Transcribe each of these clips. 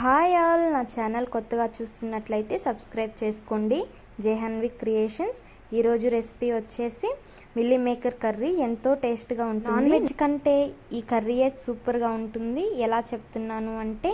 Hi all. నా channel కొత్తగా చూస్తున్నట్లయితే సబ్స్క్రైబ్ చేసుకోండి. జేహన్వి క్రియేషన్స్. ఈరోజు రెసిపీ వచ్చేసి మిల్లీ మేకర్ కర్రీ. ఎంతో టేస్ట్గా ఉంటుంది. నాన్ వెజ్ కంటే ఈ కర్రీయే సూపర్గా ఉంటుంది. ఎలా చెప్తున్నాను అంటే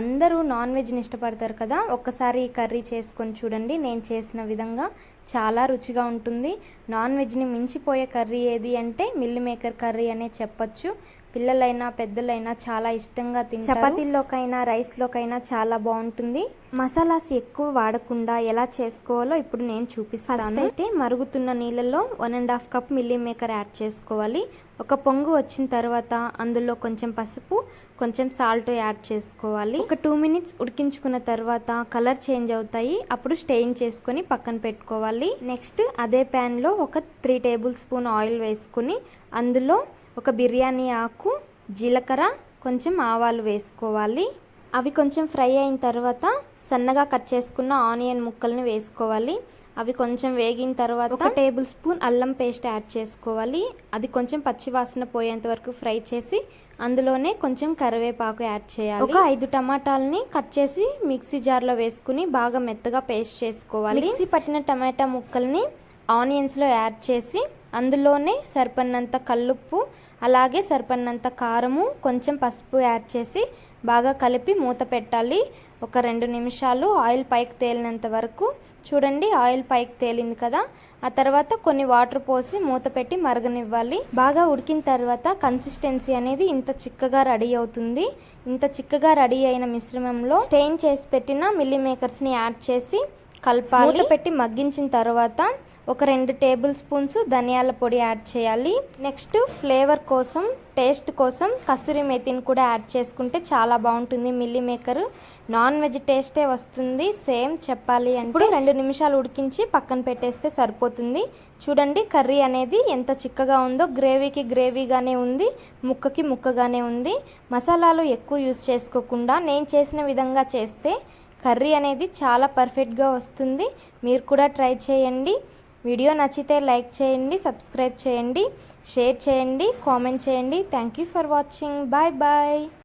అందరూ నాన్ వెజ్ని ఇష్టపడతారు కదా ఒక్కసారి ఈ కర్రీ చేసుకొని చూడండి. నేను చేసిన విధంగా చాలా రుచిగా ఉంటుంది. నాన్ వెజ్ని మించిపోయే కర్రీ ఏది అంటే మిల్లీ మేకర్ కర్రీ అనే చెప్పచ్చు. పిల్లలైనా పెద్దలైనా చాలా ఇష్టంగా తింటారు. చపాతీల్లోకైనా రైస్లోకైనా చాలా బాగుంటుంది. మసాలాస్ ఎక్కువ వాడకుండా ఎలా చేసుకోవాలో ఇప్పుడు నేను చూపిస్తాను. అయితే మరుగుతున్న నీళ్ళలో వన్ అండ్ హాఫ్ కప్ మిల్లీ మేకర్ యాడ్ చేసుకోవాలి. ఒక పొంగు వచ్చిన తర్వాత అందులో కొంచెం పసుపు కొంచెం సాల్ట్ యాడ్ చేసుకోవాలి. ఒక టూ మినిట్స్ ఉడికించుకున్న తర్వాత కలర్ చేంజ్ అవుతాయి. అప్పుడు స్టెయిన్ చేసుకొని పక్కన పెట్టుకోవాలి. నెక్స్ట్ అదే ప్యాన్లో ఒక త్రీ టేబుల్ స్పూన్ ఆయిల్ వేసుకుని అందులో ఒక బిర్యానీ ఆకు జీలకర్ర కొంచెం ఆవాలు వేసుకోవాలి. అవి కొంచెం ఫ్రై అయిన తర్వాత సన్నగా కట్ చేసుకున్న ఆనియన్ ముక్కల్ని వేసుకోవాలి. అవి కొంచెం వేగిన తర్వాత ఒక టేబుల్ స్పూన్ అల్లం పేస్ట్ యాడ్ చేసుకోవాలి. అది కొంచెం పచ్చివాసన పోయేంత వరకు ఫ్రై చేసి అందులోనే కొంచెం కరివేపాకు యాడ్ చేయాలి. ఒక ఐదు టమాటాలని కట్ చేసి మిక్సీ జార్లో వేసుకుని బాగా మెత్తగా పేస్ట్ చేసుకోవాలి. మిక్సీ పట్టిన టమాటా ముక్కల్ని ఆనియన్స్లో యాడ్ చేసి అందులోనే సరిపడినంత కల్లుప్పు అలాగే సరిపడినంత కారము కొంచెం పసుపు యాడ్ చేసి బాగా కలిపి మూత పెట్టాలి. ఒక రెండు నిమిషాలు ఆయిల్ పైకి తేలినంత వరకు. చూడండి ఆయిల్ పైకి తేలింది కదా. ఆ తర్వాత కొన్ని వాటర్ పోసి మూత పెట్టి మరగనివ్వాలి. బాగా ఉడికిన తర్వాత కన్సిస్టెన్సీ అనేది ఇంత చిక్కగా రెడీ అవుతుంది. ఇంత చిక్కగా రెడీ అయిన మిశ్రమంలో స్టెయిన్ చేసి పెట్టిన మిల్లీ మేకర్స్ని యాడ్ చేసి కలపాలి. పెట్టి మగ్గించిన తర్వాత ఒక రెండు టేబుల్ స్పూన్స్ ధనియాల పొడి యాడ్ చేయాలి. నెక్స్ట్ ఫ్లేవర్ కోసం టేస్ట్ కోసం కసూరి మెతిని కూడా యాడ్ చేసుకుంటే చాలా బాగుంటుంది. మిల్లీ మేకర్ నాన్ వెజ్ టేస్టే వస్తుంది. సేమ్ చెప్పాలి అంటే ఇప్పుడు రెండు నిమిషాలు ఉడికించి పక్కన పెట్టేస్తే సరిపోతుంది. చూడండి కర్రీ అనేది ఎంత చిక్కగా ఉందో. గ్రేవీకి గ్రేవీగానే ఉంది ముక్కకి ముక్కగానే ఉంది. మసాలాలు ఎక్కువ యూస్ చేసుకోకుండా నేను చేసిన విధంగా చేస్తే కర్రీ అనేది చాలా పర్ఫెక్ట్గా వస్తుంది. మీరు కూడా ట్రై చేయండి. వీడియో నచ్చితే లైక్ చేయండి సబ్స్క్రైబ్ చేయండి షేర్ చేయండి కామెంట్ చేయండి. Thank you for watching. Bye bye.